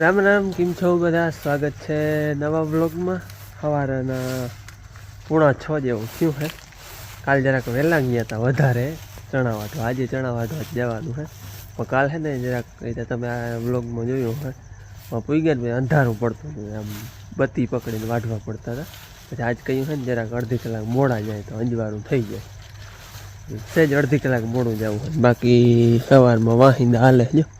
રામ રામ, કેમ છો બધા? સ્વાગત છે નવા બ્લોગમાં સવારના પૂણા છ જેવું થયું છે કાલ જરાક વહેલા ગયા હતા વધારે. ચણા વાટવા આજે ચણા વાટવા જ જવાનું છે પણ કાલ છે ને જરાક રીતે તમે આ બ્લોગમાં જોયું હોય પૂઈ ગયા ને અંધારું પડતું હતું. આમ બત્તી પકડીને વાઢવા પડતા હતા. પછી આજ કહ્યું છે ને જરાક અડધી કલાક મોડા જાય તો અંજવાળું થઈ જાય. સહેજ અડધી કલાક મોડું જવું બાકી સવારમાં વાહિંદા હાલે જો.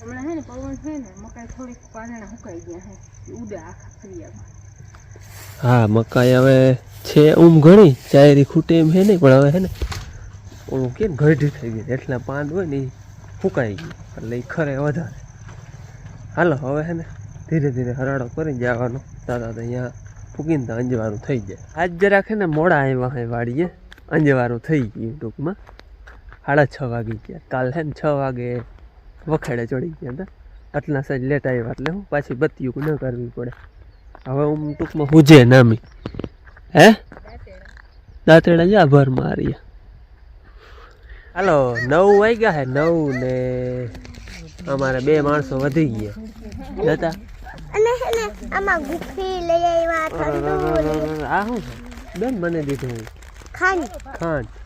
હમણાં હે ને પવન છે ને, મકાઈ થોડીક પાંદડા સુકાઈ ગયા છે. ઉડે આખા ફરિયામાં હા, મકાઈ હવે છે ઊમ ઘણી, ચાયરી ખૂટે એમ છે નહીં પણ હવે છે ને, ઓલું કેમ ગઢી થઈ ગઈ એટલા પાંદ હોય ને એ ફૂંકાઈ ગયું. એટલે એ ખરે વધારે. હાલો, હવે છે ને, ધીરે ધીરે હરાડો કરી જવાનો. દાદા તો અહીંયા ફૂકીને તો અંજવારું થઈ જાય. આજ જરાક છે ને મોડા આવ્યા હે વાડીએ. અંજવારું થઈ ગયું ટૂંકમાં. સાડા છ વાગી ગયા. કાલ છે ને છ વાગે વખેડે ચડી ગયા હતા આટલા સાઈજ લેટ આવ્યા એટલે હું પાછી બત્તીયું ન કરવી પડે. હવે હું ટૂંકમાં હુજે નામી. હે? દાંતેડા જ આભાર મારી હાલો નવ વાગ્યા હે નવ ને અમારે બે માણસો વધી ગયા. હતા અને હે આમાં ગુફી લઈ આવ્યા આ હું બેન મને દીધું. ખાંડ. ખાંડ.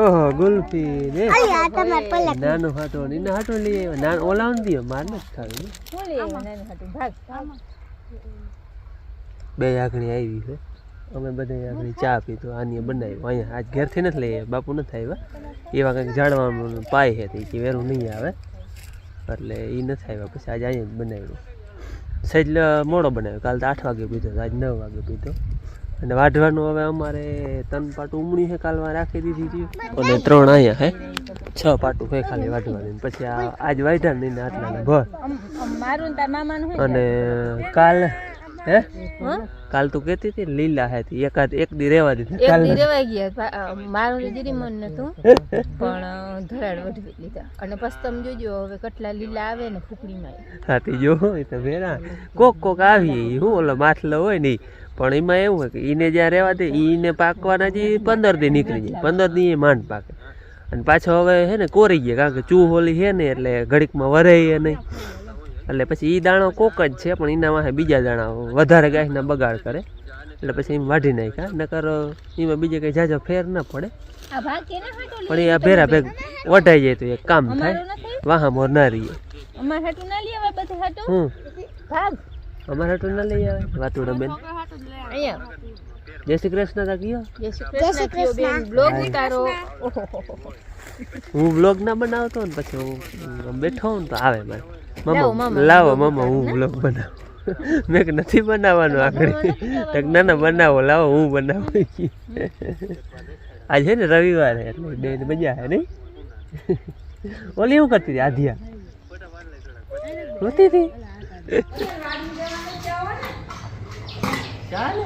ઓહો ગુલ્ફી ને? અલી આ તમાર પલક નાનું હાટો ને એના હાટો લઈ આવ્યો. નાન ઓલાውን દિયો માર નથી ખાવી. શું લઈ આવ્યા નાની હાટું? ભાગ. બે આઘણી આવી છે. અમે બધા આઘણી ચા પીધો આની બનાવ્યું. અહીંયા આજ ઘેરથી નથી લઈ બાપુ નથી આવ્યા. એવા કંઈક જાણવાનું પાય છે તે કે વેરું નહીં આવે. એટલે એ નથી આવ્યા પછી આજે અહીંયા જ બનાવ્યું. સહેજ મોડો બનાવ્યો કાલ તો આઠ વાગે પીધો આજ નવ વાગે પીધો. અને વાઢવાનું હવે અમારે ત્રણ પાટું ઉમણી છે કાલમાં રાખી દીધી હતી અને ત્રણ અહીંયા હે છ પાટું છે ખાલી વાઢવાની. પછી આ આજ વાઢ્યા નહીં આટલા ભર અને કાલ હે? કાલ તું કેતી હતી લીલા હે તી એકાદ એક દી રેવા દીધી એક દી રેવા ગયા. મારું તો જીરી મન નતું. પણ ધરાડ વઢવી લીધા. અને પછી તમે જોજો હવે કેટલા લીલા આવે ને ફૂકડીમાં. થાતી જો એ તો ભેરા કોક કોક આવી હું ઓલો માથલો હોય ને પણ એમાં એવું હોય કે ઈને જ્યાં રહેવા દે ઈને પાકવાના જે પંદર દી નીકળી જાય. પંદર દી એ માંડ પાકે. અને પાછો હવે હે ને કોરી ગયા. કારણ કે ચૂ હોલી છે ને એટલે ઘડીકમાં વરે નહીં. એટલે પછી એ દાણો કોક જ છે પણ એના વાહે બીજા દાણા વધારે ગાયના બગાડ કરે. એટલે પછી એમ વાઢી નાખ્યા નકર એમાં બીજે કંઈ જાજો ફેર ન પડે. આ ભાગ કેના હાટું પણ એ આ ભેરા ભેગ વટાઈ જાય તો એક કામ થાય. અમારું નથી? વાહા મોર ના રહીએ અમાર હાટું ના લઈ આવે બધે હાટું? હું? ભાગ? અમારા તો ના લઈ આવે? વાતુડા બેન. અહીંયા. જય શ્રી કૃષ્ણ તા કયો? જય શ્રી કૃષ્ણ કયો બેન. બ્લોગ ઉતારો. ઓહો હું બ્લોગ ના બનાવતો ને પછી હું આમ બેઠો હોઉં ને તો આવે મારે. લાવો મામા લાવો મામા હું બ્લોગ બનાવું મેં નથી બનાવવાનું આગળ તક ના ના બનાવો લાવો હું બનાવું. આજે છે ને રવિવાર એટલે બે મજા આવે નહીં? ઓલી શું કરતી હતી? આધિયા? હોતી હતી? ચાલે?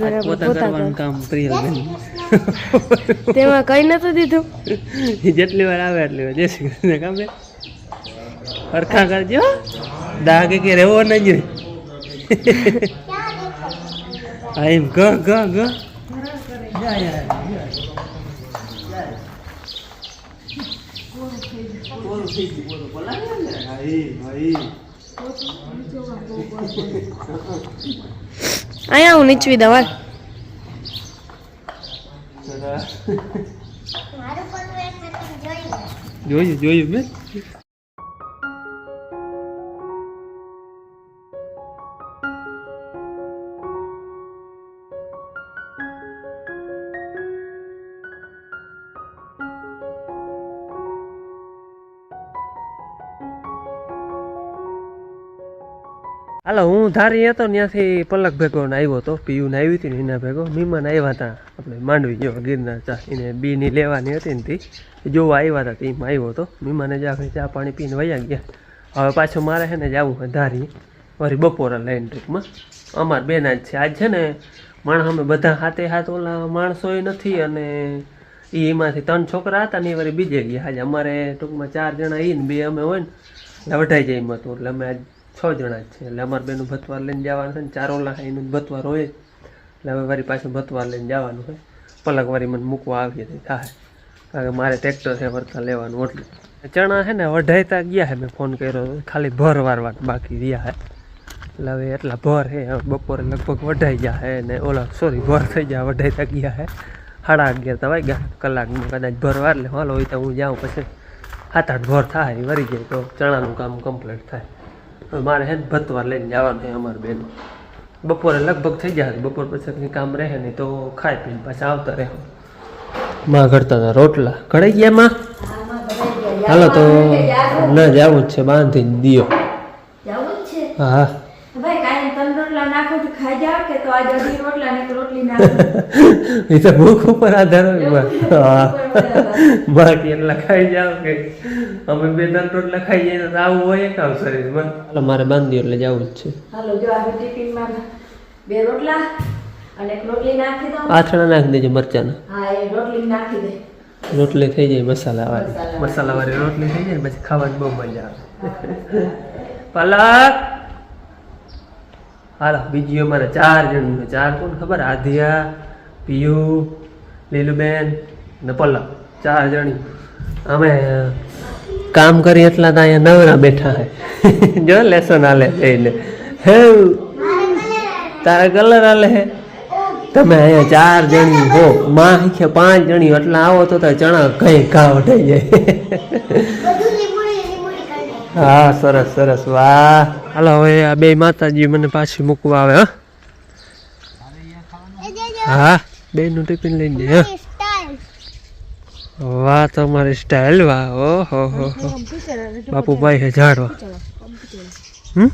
બરાબર પોતા કામ પ્રિયલ બેન. તેમાં કઈ નતું દીધું? જેટલી વાર આવે એટલી વાર. જય શ્રી કૃષ્ણ. કામ બે હરખા કરજો. દાગે કે રહેવો ન જ હા એમ. ગ ગ ગ જા યાર અહીંયા હું નીચવી દઉં હાલ. મારું પણ જોયું જોયું જોયું હાલો, હું ધારી હતો ત્યાંથી પલક ભેગો ને આવ્યો હતો પીયુ ને આવી હતી ને એના ભેગો. મીમાન આવ્યા હતા આપણે માંડવી ગયો ગીરના ચા, એને બીની લેવાની હતી ને તી. જોવા આવ્યા હતા તેમાં આવ્યો હતો મહેમાને જા ચા પાણી પીને વયા ગયા. હવે પાછો મારે છે ને જવું ધારી. વળી બપોરે લઈને ટૂંકમાં અમારે બેના જ છે. આજ છે ને માણસ અમે બધા હાથે હાથ ઓલા માણસોય નથી અને એ એમાંથી ત્રણ છોકરા હતા ને એ વળી બીજે ગયા. આજે અમારે ટૂંકમાં ચાર જણા એ ને બે અમે હોય ને. એટલે વઢાઈ જાય એમ હતું એટલે અમે આજ છ જણા જ છે. એટલે અમારે બેનું ભતવાર લઈને જવાનું છે ને ચાર ઓલા એનું ભતવાર હોય. એટલે હવે વળી પાછું ભતવાર લઈને જવાનું હોય પલક વારી મને મૂકવા આવીએ તો થાય કારણ કે મારે ટ્રેક્ટર છે વરતા લેવાનું એટલે. ચણા છે ને વઢાઈતા ગયા છે મેં ફોન કર્યો. ખાલી ભર વારવા બાકી રહ્યા છે. એટલે હવે એટલા ભર છે બપોરે લગભગ વઢાઈ ગયા છે ને ઓલા સોરી ભર થઈ ગયા વઢાઈતા ગયા છે. સાડા અગિયાર તો વાગ્યા કલાકમાં કદાચ ભર વાર લે, હાલો હોય તો હું જાઉં પછી. સાત આઠ ભર થાય, વરી જાય તો ચણાનું કામ કમ્પ્લીટ થાય. મારે હે ભતવાર લઈને જવાનું છે અમારે બેન. બપોરે લગભગ થઈ જાય બપોર પછી કંઈ કામ રહે નહીં તો ખાઈ પીને પાછા આવતા રહે. માં ઘડતા હતા રોટલા. ઘડાઈ ગયા માં? હાલો તો ના જવું જ છે. બાંધીને દિયો. જવું હા ભાઈ કાંઈ ત્રણ રોટલા નાખો તો ખાઈ જાવ કે તો આજે અઢી રોટલા ને રોટલી નાખો. એ તો ભૂખ ઉપર આધાર હોય. બાકી એટલા ખાઈ જાવ કે. અમે બે ત્રણ રોટલા ખાઈ જઈએ તો આવું હોય કામ શરીરમાં હાલો મારે બાંધી એટલે જવું જ છે. હાલો જો આ ટિફિનમાં બે રોટલા અને એક રોટલી નાખી દો. આથણા નાખી દેજો મરચાના. હા એ રોટલી નાખી દે. રોટલી થઈ જાય મસાલા વાળી. મસાલા વાળી. રોટલી થઈ જાય પછી ખાવાની બહુ મજા આવે. પલક! હાલો બીજી અમારે ચાર જણ ચાર કોણ ખબર? આધિયા પિયુ લીલુબેન ને પલ્લવ. ચાર જણી. અમે કામ કરી એટલા તો અહીંયા નવરા બેઠા હે જો લેસન હાલે લઈને હે તારા કલર હાલે હે તમે અહીંયા ચાર જણી હો. માં હિખે પાંચ જણી. એટલે આવો તો ચણા કઈ ઘા વઢાઈ જાય. હા સરસ સરસ. વાહ. હાલો હવે આ બે માતાજી મને પાછી મૂકવા આવે હા. હા બે નું ટિફિન લઈને હા. વાહ તમારી સ્ટાઇલ વાહ ઓહો હો હો બાપુભાઈ હે ઝાડવા. હમ?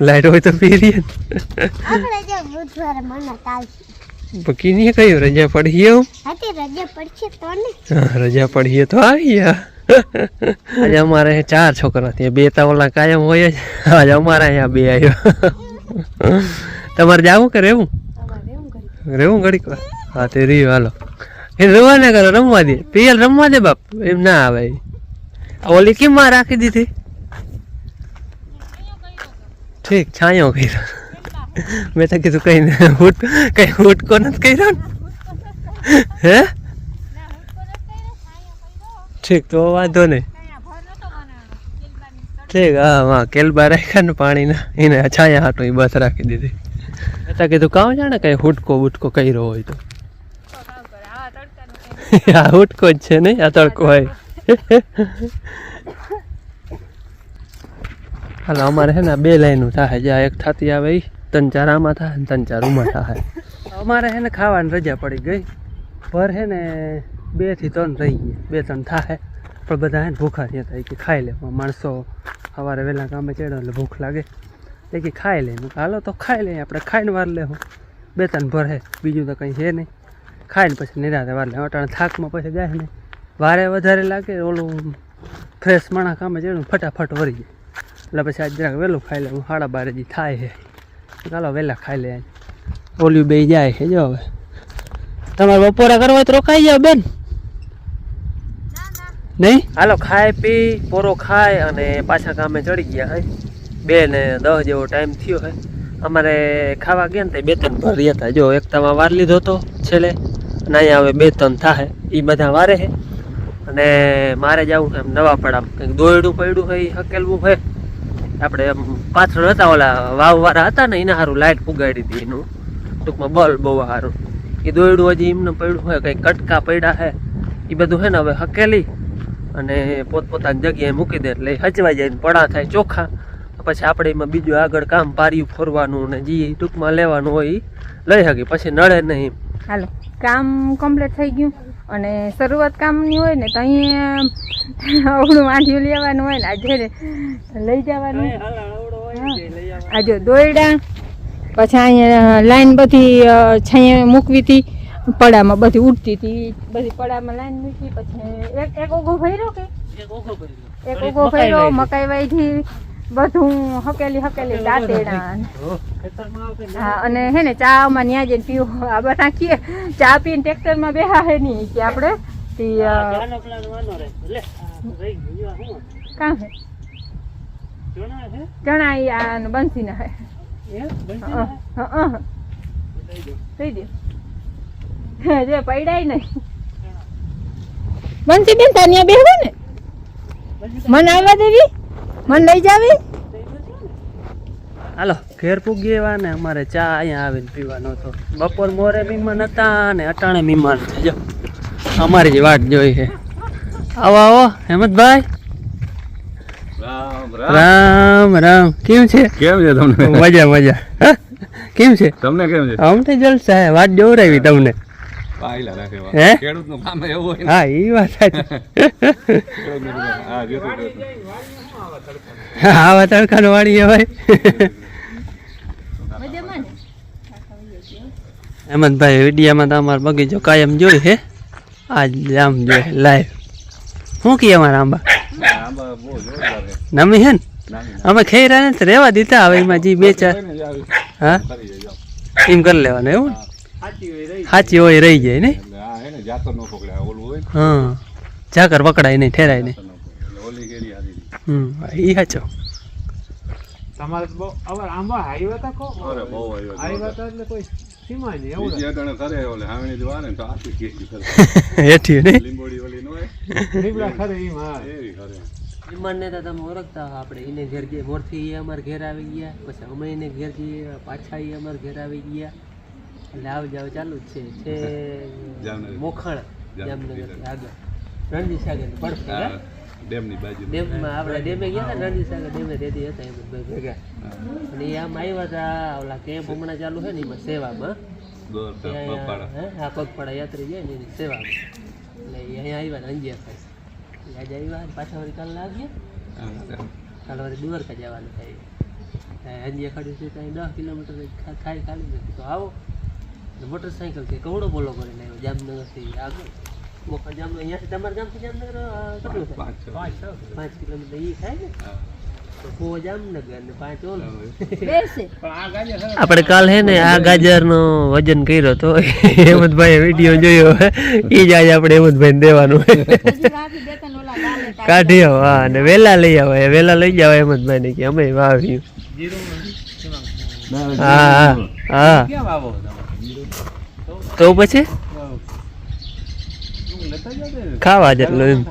લાઈટ હોય તો પીરીએ નહીં કયું રજા પડીએ રજા પડશે તો ને. હા, રજા પડીએ તો આવી ગયા આજે અમારે અહીંયા ચાર છોકરા ત્યાં બે તો કાયમ હોય જ. આજે અમારે અહીંયા બે આવ્યો તમારે જાવું કે રહેવું? રહેવું ઘડીક હા, તે રહ્યું, હાલો. એ રવા ના કરો, રમવા દે. પિયલ, રમવા દે બાપ. એમ ના આવે. ઓલી કેમ માં રાખી દીધી? ઠીક, છાંયો કર્યો. મેં તો કીધું કઈ હુટ કઈ હુટકો નથી કર્યો ને? હે? ઠીક, તો વાંધો નહીં. ઠીક, હા હા, કેલબા રાખ્યા ને પાણીના, એને છાયા હાટું એ બસ રાખી દીધી. મેં તો કીધું કામ જાણે કઈ હુટકો બુટકો કર્યો હોય તો. આ હુટકો જ છે નહીં આ તડકો હોય. હાલ, અમારે છે ને બે લાઈનું થાય જ્યાં એક થતી આવે એ ત્રણ ચાર આમાં થાય ત્રણ ચાર ઉમાં થાય. અમારે છે ને ખાવાની રજા પડી ગઈ. પર છે ને બેથી ત્રણ રહી ગયા. બે ત્રણ થાય પણ બધા એને ભૂખા થયા હતા. કે ખાઈ લે. માણસો સવારે વહેલા કામે ચડ્યો એટલે ભૂખ લાગે. એ કે ખાઈ લે. હાલો તો ખાઈ લે. આપણે ખાઈને વાર લેવું બે ત્રણ ભરે. બીજું તો કંઈ છે નહીં. ખાઈને પછી નિરાતે વાર લે. અટાણે થાકમાં પછી જાય ને વારે વધારે લાગે ઓલું ફ્રેશ માણા કામે ચડ્યું ફટાફટ વરી જાય. એટલે પછી આજ જરાક વહેલું ખાઈ લે. હું સાડા બાર હજી થાય છે ચાલો વહેલા ખાઈ લે ઓલ્યું બે જાય છે જો હવે. તમારે બપોરે કરવા હોય તો રોકાઈ જાવ બેન. નહીં? હાલો, ખાય, પી, પોરો ખાય અને પાછા કામે ચડી ગયા હે. બે ને દસ જેવો ટાઈમ થયો હે. અમારે ખાવા ગયા ને તે બે ત્રણ ભર રહ્યા હતા જો એક તમા વાર લીધો હતો છેલ્લે. અને અહીંયા હવે બે ત્રણ થાય એ બધા વારે છે અને મારે જવું એમ નવા પડામ કંઈક દોયડું પડ્યું હોય એ હકેલવું હોય આપણે એમ પાછળ હતા ઓલા વાવવાળા હતા ને, એના સારું લાઇટ પુગાડી હતી એનું. ટૂંકમાં બલ્બ બહુ સારું એ દોયડું હજી એમને પડ્યું હોય કંઈ કટકા પડ્યા છે એ બધું છે ને હવે હકેલી. અને પોતપોતાની જગ્યાએ મૂકી દે એટલે હચવાઈ જાય પડા થાય ચોખ્ખા પછી આપણે એમાં બીજું આગળ કામ પાર્યું ફોરવાનું ને જે ટૂંકમાં લેવાનું હોય એ લઈ શકીએ પછી નડે નહીં હાલો કામ કમ્પ્લીટ થઈ ગયું. અને શરૂઆત કામની હોય ને તો અહીંયા અવળું વાંધ્યું લેવાનું હોય ને આજે લઈ જવાનું. આ જો દોયડા પછી અહીંયા લાઈન બધી છાંયે મૂકવી હતી. પડામાં બધી ઉડતી હતી બધી પડામાં લાઈન મૂકી પછી એક એક ઓગો ભર્યો કે? એક ઓગો ભર્યો. મકાઈ વાઈથી બધું હકેલી હકેલી દાંતેડા. હા અને હે ને ચામાં ન્યા જઈને પીવું. આ બધા કીએ ચા પીને ટ્રેક્ટરમાં બેહા હે નહીં કે આપણે? કાં હે? ચણા આ બંસીના હે. અ, અ, અ. થઈ દે. જે પૈડાય નહીં. બંસી બેન તાનિયા બેહો ને. મન આવવા દેવી? મન લઈ જાવી? હાલો ઘેર પૂગી એવા ને અમારે ચા અહીંયા આવીને પીવાનો હતો. બપોર મોરે મહેમાન હતા ને અટાણે મહેમાન જો અમારી જ વાટ જોઈ છે. આવો આવો હેમંતભાઈ. રામ રામ. કેમ છે? કેમ છે તમને? મજા મજા. હા? કેમ છે? તમને કેમ છે? અમને જલસા હે વાત જોવરાવી તમને. હે? એ વાત. હા, તડકાનો વાળી ભાઈ હેમંતભાઈ વિડીયામાં તો અમારો બગીચો કાયમ જોઈ હે આજ આમ જોઈ લાઈવ શું કહીએ અમારા આંબા. નમી હે ને અમે ખેરા ને રહેવા દીધા હવે એમાં જી બે ચાર હા એમ કરી લેવાનું એવું ને? સાચી હોય રહી જાય. ને? હે ને જાતો ન પકડે આ ઓલું હોય ને, હા. ઝાકર પકડાય નહીં ઠેરાય નહીં. જાતો ન પકડે. એટલે ઓલી કેરી હારી હતી. હમ એ સાચો તમારે બહુ અવાર આંબા હાઈવે તો કહો અરે બહુ હાઈવે તો એટલે કોઈ સીમા નહીં એવું બીજી અટાણે કરે ઓલે હાવણી જો ને તો આખી કેરી કરે. હેઠી નહીં લીંબોડી ઓલી ન હોય ખરે એમ હા એવી કરે. વિમાનને તો તમે ઓળખતા આપણે એને ઘેર મોરથી એ અમારા ઘેર આવી ગયા પછી અમે એને ઘેર જઈએ પાછા એ અમારા ઘેર આવી ગયા. એટલે આવ જાવ ચાલુ જ છે. છે જામનગર. જામનગર. આગળ. રણજી સાગર પડખે? ડેમની બાજુ ડેમમાં આપણે ડેમે ગયા હતા રણજી સાગર ડેમે રેડી હતા એમ ભેગા. અને આમ આવ્યા હતા ઓલા કેમ્પ હમણાં ચાલુ છે ને એમાં સેવામાં. હે, પગપાળા યાત્રી જાય ને એની સેવામાં. એટલે અહીંયા આવ્યા ને અંજિયા ખાઈ આજે આવ્યા પાછા વળી કાલ લાગ્યા કાલે વળી દ્વારકા જવાનું થાય. અંજીયા ખાડી છે ત્યાં દસ કિલોમીટર ખાઈ ખાલી નથી. તો આવો. મોટરસાઇકલ કે કવડો બોલો કરીને આવ્યો જામનગરથી આગળ. જામનગર અહીંયાથી તમારા ગામથી જામનગર કેટલું થાય? પાંચ કિલોમીટર એ થાય ને? હા. તો કો જામનગર ને પાંચ ઓલ. બેસે. આપણે કાલ હે ને આ ગાજરનો વજન કર્યો તો હેમંતભાઈ વીડિયો જોયો. એ જ આજે આપણે હેમંતભાઈ દેવાનું. કાઢી આવો હા અને વેલા લઈ આવો વેલા લઈ જાવ હેમંતભાઈ ને કે અમે વાવ્યું હા હા હા. તો પછી? ખાવા જેટલું એમ.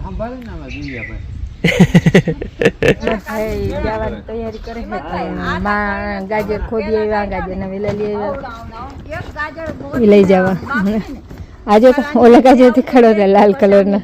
તૈયારી કરે માં ગાજર ખોદી આવ્યા ગાજર ને લઈ આવ્યા લઈ જવા. આજે તો ઓલા ગાજરથી ખડો લાલ કલર ના.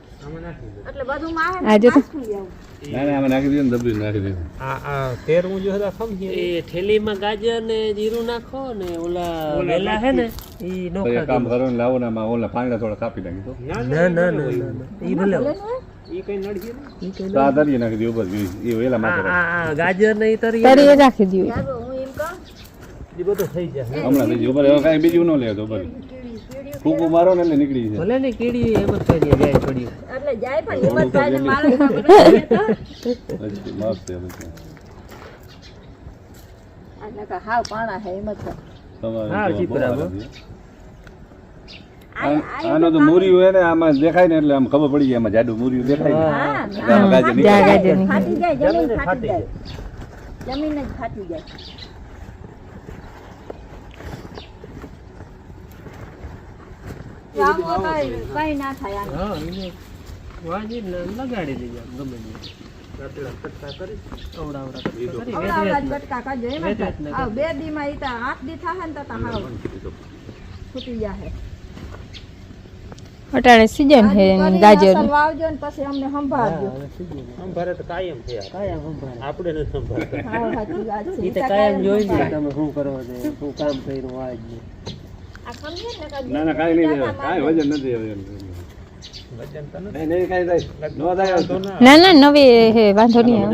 એક કલર છે આજે તો ના ના આમાં નાખી દે ને નાખી દે આ આ તેરમું જો હતા સમજી એ થેલીમાં ગાજર ને જીરું નાખો ને ઓલા વેલા હે ને ઈ તો નોખા કામ કરો ને લાવો ને આમાં ઓલા પાંગડા થોડા કાપી નાખી ના ના ના. ઈ ભલે કઈ તો આ નાખી ઉપર વેલા આ ગાજર ને ઈ તરી તારી એ રાખી દઉં ઈ બધું થઈ જશે હમણાં થઈ ઉપર હવે કાંઈ બીજું ન લે તો ઉપર ફૂકું મારો ને એટલે નીકળી જાય ભલે ને કીડી એમ જ કરી જાય થોડી. પછી મસ્ત છે. પછી. હાવ પાણા હે એમ જ તમારે હા, તો બહુ ચીપરા આરામ છે. આ- આનો તો મૂરી હોય ને આમાં દેખાય ને એટલે આમ ખબર પડી જાય એમાં જાડું મૂરી દેખાય ને એટલે આમાં ગાજર નીકળે. જા ગાજરની ફાટી જાય હા ને લગાડી દેજો આમ ગમે તે. રાતડા કટકા કરી અવડાવડા કટકા કરી વેત વેત ને વેત વેત ને બે દી માં આઠ દી થાહે ને તો હાવ ફૂટી જાહે. અટાણે સીઝન હે ગાજર. વાવજો ને પછી અમને સંભાળજો. સંભાળે તો કાયમ છે કાયમ સંભાળે. આપણે નથી સંભાળતા. હા સાચી વાત છે. ઈ તો કાયમ જોઈ ને તમે શું કરો છો શું કામ કર્યું આજ. ને. ના ના કાંઈ નહીં થાય. વજન નથી વજન કાંઈ. ન ના. નવી હે વાંધો નહીં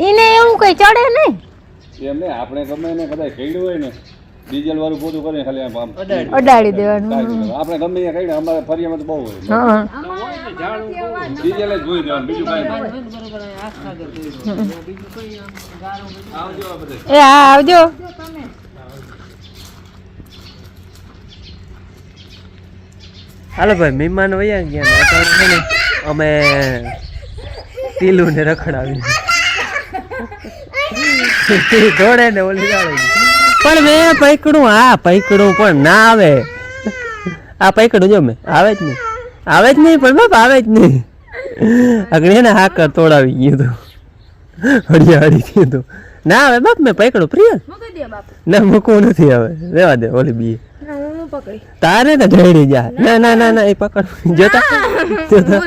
એને એવું કઈ ચડે નહીં? એમ આપણે ગમે એને કદાચ ખેડ્યું હોય ને ડીઝલ વાળું પોતું કરીને ખાલી અડાડી દેવાનું આપણે ગમે કઈડે અમારે ફરિયામાં તો બહુ હોય. હા જ જોઈ દેવાનું બીજું કાંઈ આવજો એ હા આવજો. હાલો ભાઈ મહેમાન વયા ગયા ને અમે ટીલું ને રખડાવી દોડે ને ઓલી પણ મેં પૈકડું હા પૈકડું પણ ના આવે. આ પૈકડું જો મેં આવે જ નહીં. આવે જ નહીં પણ બાપ આવે જ નહીં. આગળ એને હાકર તોડાવી ગયું હતું હળી હળી ગયું હતું ના આવે બાપ મેં પકડો પ્રિય. ના મૂકવું નથી હવે. રેવા દે ઓલી બી તારે ને ઢળી જા. ના ના ના ના. એ પકડ. જોતા જોતા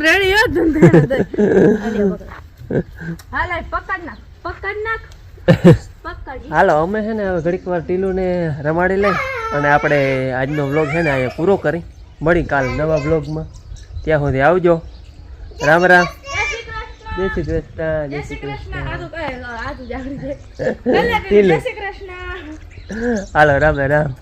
હાલો અમે છે ને હવે ઘડીક વાર ટીલું ને રમાડી લઈ અને આપણે આજનો વ્લોગ છે ને અહીંયા પૂરો કરી. મળી કાલ નવા વ્લોગમાં ત્યાં સુધી આવજો. રામ રામ. જય શ્રી કૃષ્ણ. જય શ્રી કૃષ્ણ. હાલો રામ રામ.